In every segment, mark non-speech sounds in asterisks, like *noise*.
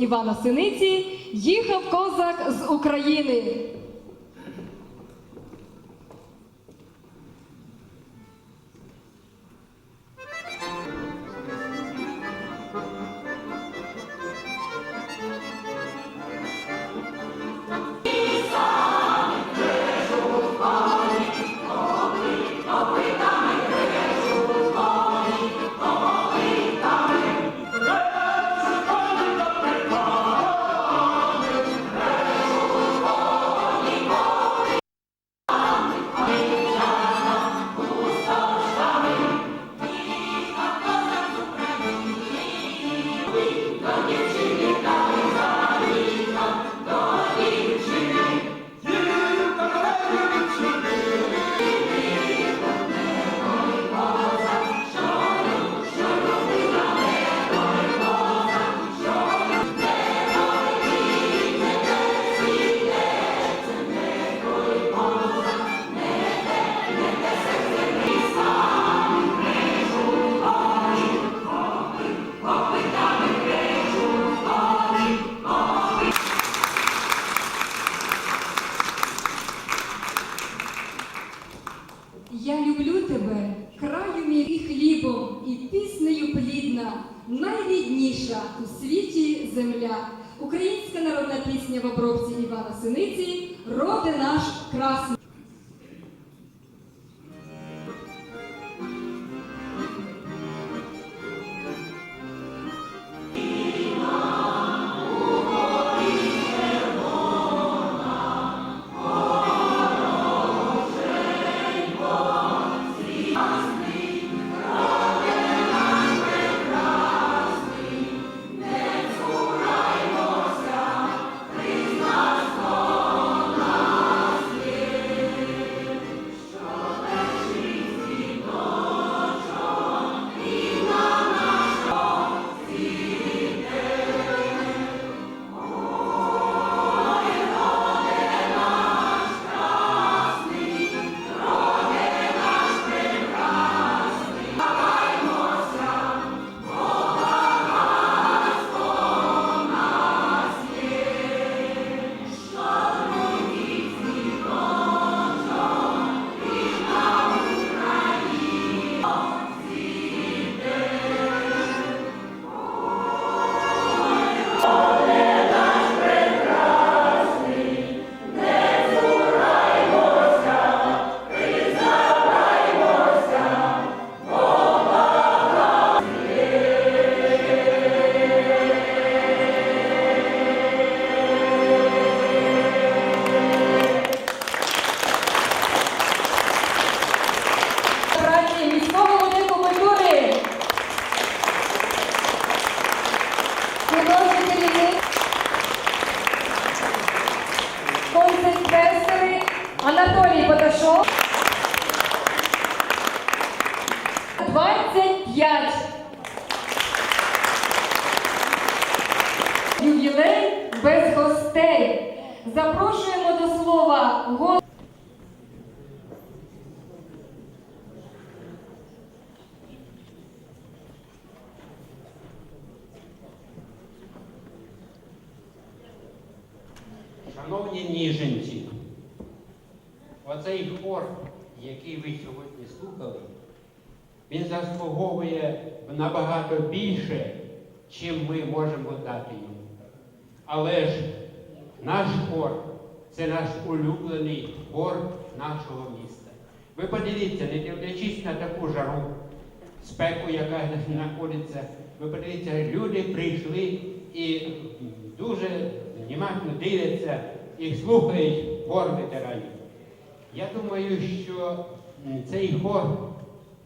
Івана Синиці Їхав козак з України. Анатолій Баташов. 25. Ювілей без гостей. Запрошуємо до слова оцей хор, який ви сьогодні слухали, він заслуговує набагато більше, чим ми можемо дати йому. Але ж наш хор це наш улюблений хор нашого міста. Ви подивіться, не дивлячись на таку жару, спеку, яка *laughs* знаходиться, ви подивіться, люди прийшли і дуже внимательно дивляться і слухають хор ветеранів. Я думаю, що цей хор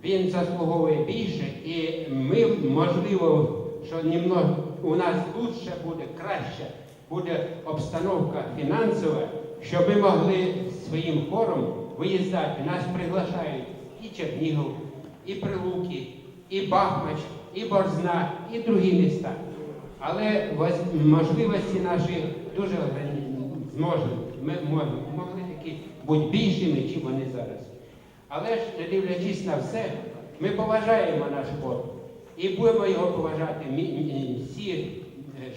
він заслуговує більше, і ми, можливо, що немного у нас лучше буде, краще буде обстановка фінансова, щоб ми могли своїм хором виїздати. Нас приглашають і Чернігов, і Прилуки, і Бахмач, і Борзна, і другі міста. Але можливості наші дуже зможемо. Ми можемо бути більшими, чим вони зараз. Але ж, не дивлячись на все, ми поважаємо наш хор і будемо його поважати всі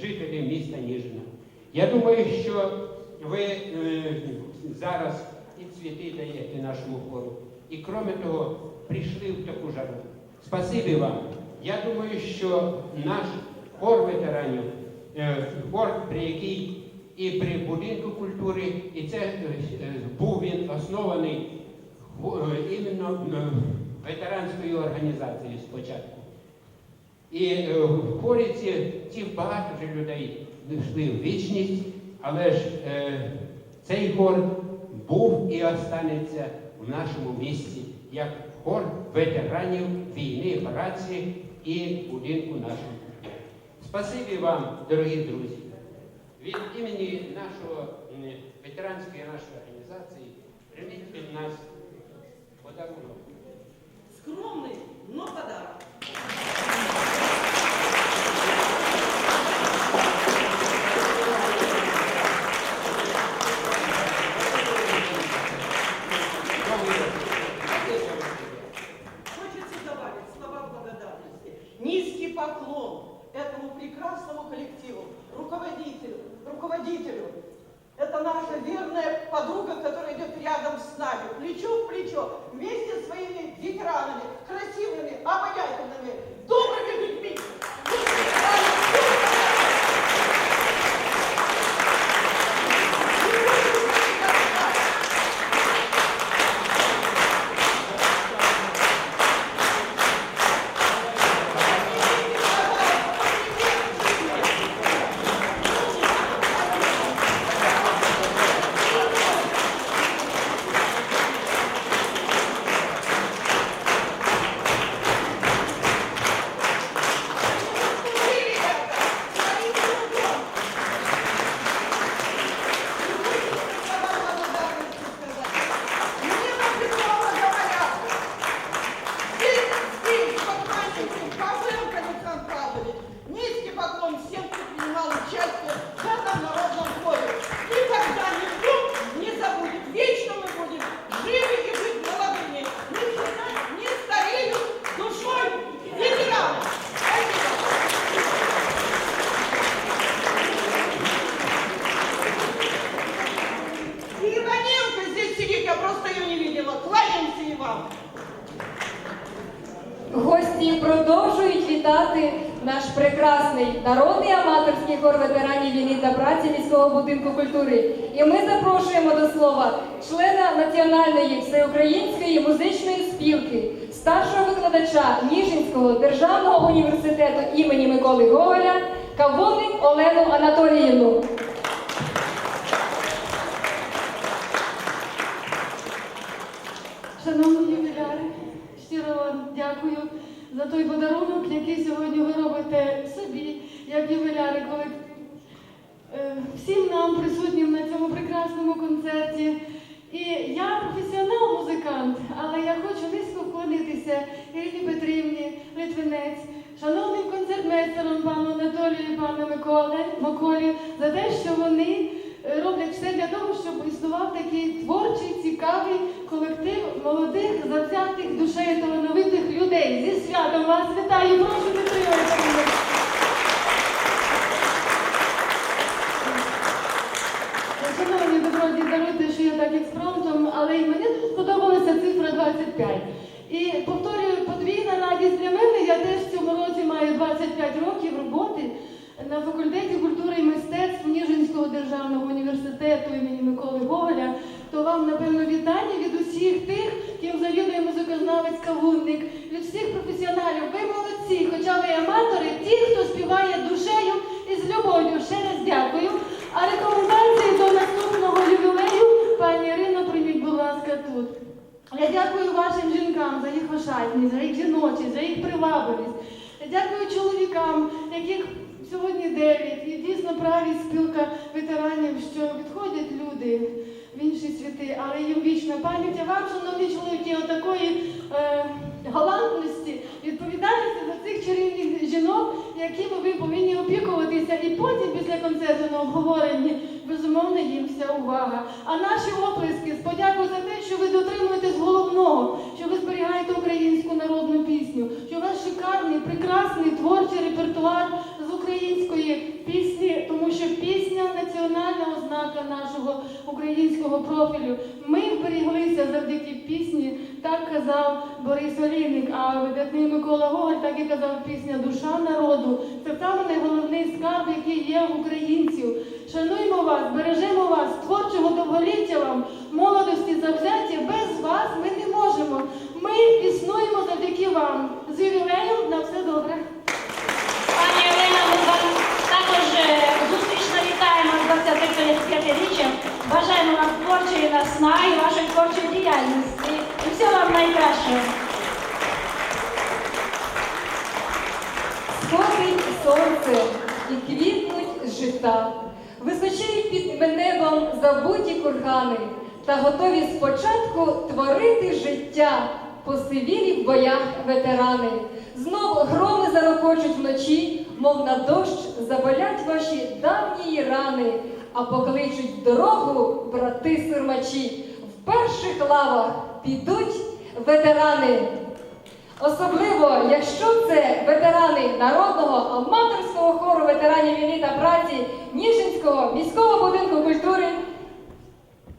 жителів міста Ніжина. Я думаю, що ви е, зараз і цвіти даєте нашому хору. І крім того, прийшли в таку жару. Спасибі вам. Я думаю, що наш хор ветеранів, е, хор, при який і при будинку культури, і це е, е, був він оснований е, іменно ветеранською організацією спочатку. І в хорі ці, ці багато вже людей йшли в вічність, але ж е, цей хор був і останеться в нашому місті як хор ветеранів війни, праці і будинку нашого. Спасибі вам, дорогі друзі. Від імені нашого ветеранської нашої організації прийміть від нас подарунок. Скромный, но подарок. Продовжують вітати наш прекрасний народний аматорський хор ветеранів війни та праці міського будинку культури. І ми запрошуємо до слова члена Національної всеукраїнської музичної спілки, старшого викладача Ніжинського державного університету імені Миколи Гоголя Кавунник Олену Анатоліївну. Шановні ювіляри, щиро вам дякую за той подарунок, який сьогодні ви робите собі, як ювіляри колектив. Е, Всім нам присутнім на цьому прекрасному концерті. І я професіонал-музикант, але я хочу низько вклонитися Ірині Петрівні, Литвинець, шановним концертмейстерам пану Анатолію і пану Миколі, за те, що вони роблять все для того, щоб існував такий творчий, цікавий колектив молодих, завзятих душею талановитих людей. Зі святом вас вітаю, прошу підтримати. Шановні добродії, даруйте, що я так експромтом, але й мені дуже сподобалася цифра 25. І повторюю, подвійна радість для мене. Я теж в цьому році маю 25 років роботи на факультеті культури і мистецтв Ніжинського державного університету імені Миколи Гоголя. То вам, напевно, вітання від усіх тих, ким завідує музикознавець Кавунник, від всіх професіоналів. Ви молодці, хоча ви аматори, ті, хто співає душею і з любов'ю. Ще раз дякую. А рекомендації до наступного ювілею, пані Ірино, прийміть, будь ласка, тут. Я дякую вашим жінкам за їх ошатність, за їх жіночість, за їх привабливість. Я дякую чоловікам, яких сьогодні дев'ять. І дійсно праві спілка ветеранів, що відходять люди в інші світи, але їм вічна пам'ять. А вам, шановні чоловіки, отакої е, галантності, відповідальності за цих чарівних жінок, якими ви повинні опікуватися, і потім після концерту на обговоренні безумовно їм вся увага. А наші оплески з подякою за те, що ви дотримуєтесь головного, що ви зберігаєте українську народну пісню, що у вас шикарний, прекрасний творчий репертуар з українською. української пісні, тому що пісня національна ознака нашого українського профілю. Ми вберіглися завдяки пісні, так казав Борис Олійник, а видатний Микола Гоголь так і казав пісня Душа народу. Це саме найголовний скарб, який є українців. Шануємо вас, бережемо вас, творчого довголіття вам, молодості завзяття. Без вас ми не можемо. Ми існуємо завдяки вам. З ювілеєм на все добре. Пані Олена, ми вас також е, зустрічно вітаємо з 25-річчям. Бажаємо вам творчої наснаги, вашої творчої діяльності. І всього вам. Сходить сонце і квітнуть жита, височають під небом забуті кургани та готові спочатку творити життя, посивілі в боях ветерани. Знов громи зарокочуть вночі, мов на дощ заболять ваші давні рани, а покличуть дорогу брати сирмачі. В перших лавах підуть ветерани. Особливо, якщо це ветерани народного аматорського хору ветеранів війни та праці Ніжинського міського будинку культури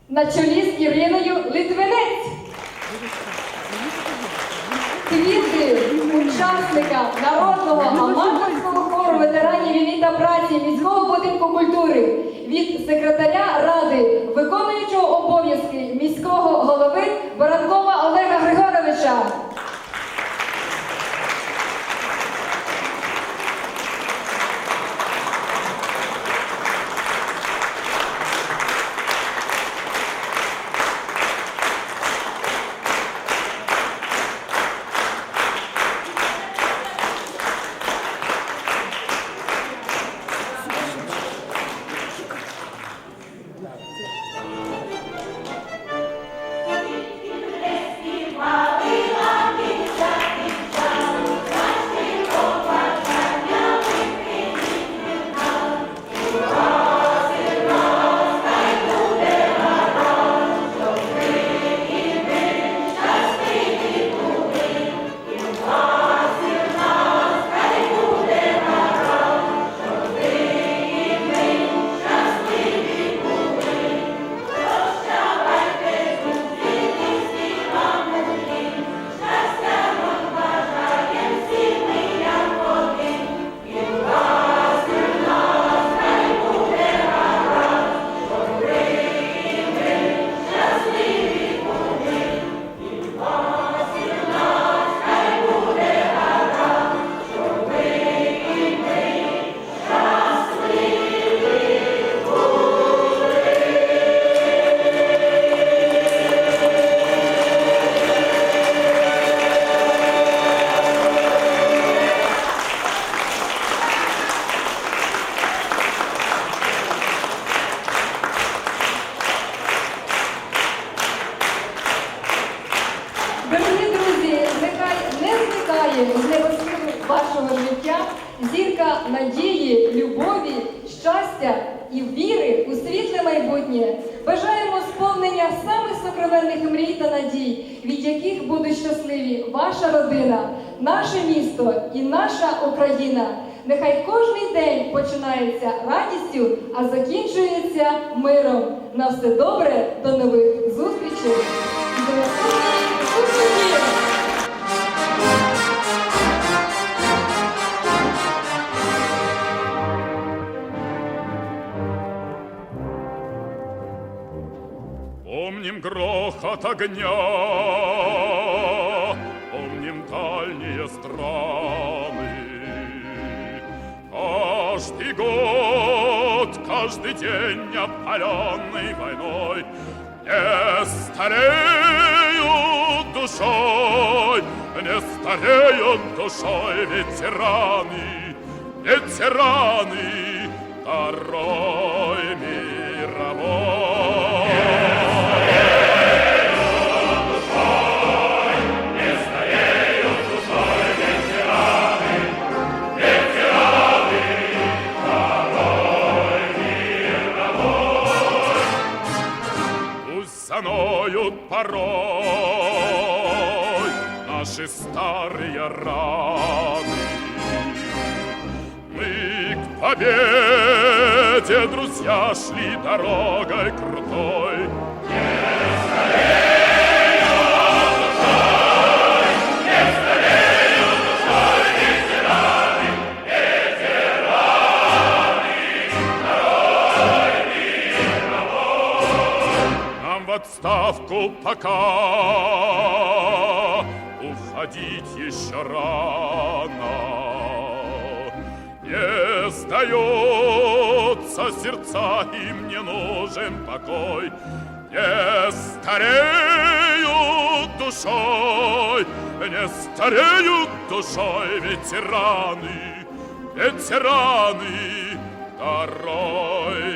на чолі з Іриною Литвинець. Квіти учасника народного аматорського хору ветеранів війни та праці міського будинку культури від секретаря ради, виконуючого обов'язки Григоровича. Дорогі кожний день починається радістю, а закінчується миром. На все добре, до нових зустрічей! До наступної зустрічі! Грохот огня, год, каждый день опаленный войной Не стареют душой, не стареют душой ветераны, ветераны второй заноют порой наши старые раны. Мы к победе друзья шли дорогой крутой. Нам отставку пока уходить еще рано. Не сдается сердца, им не нужен покой. Не стареют душой, не стареют душой ветераны, ветераны Второй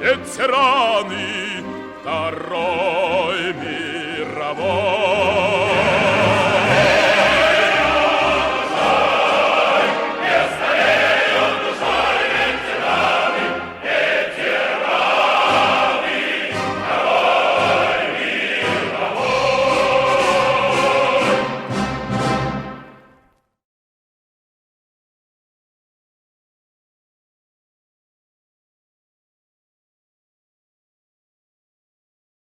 ветераны Второй мировой.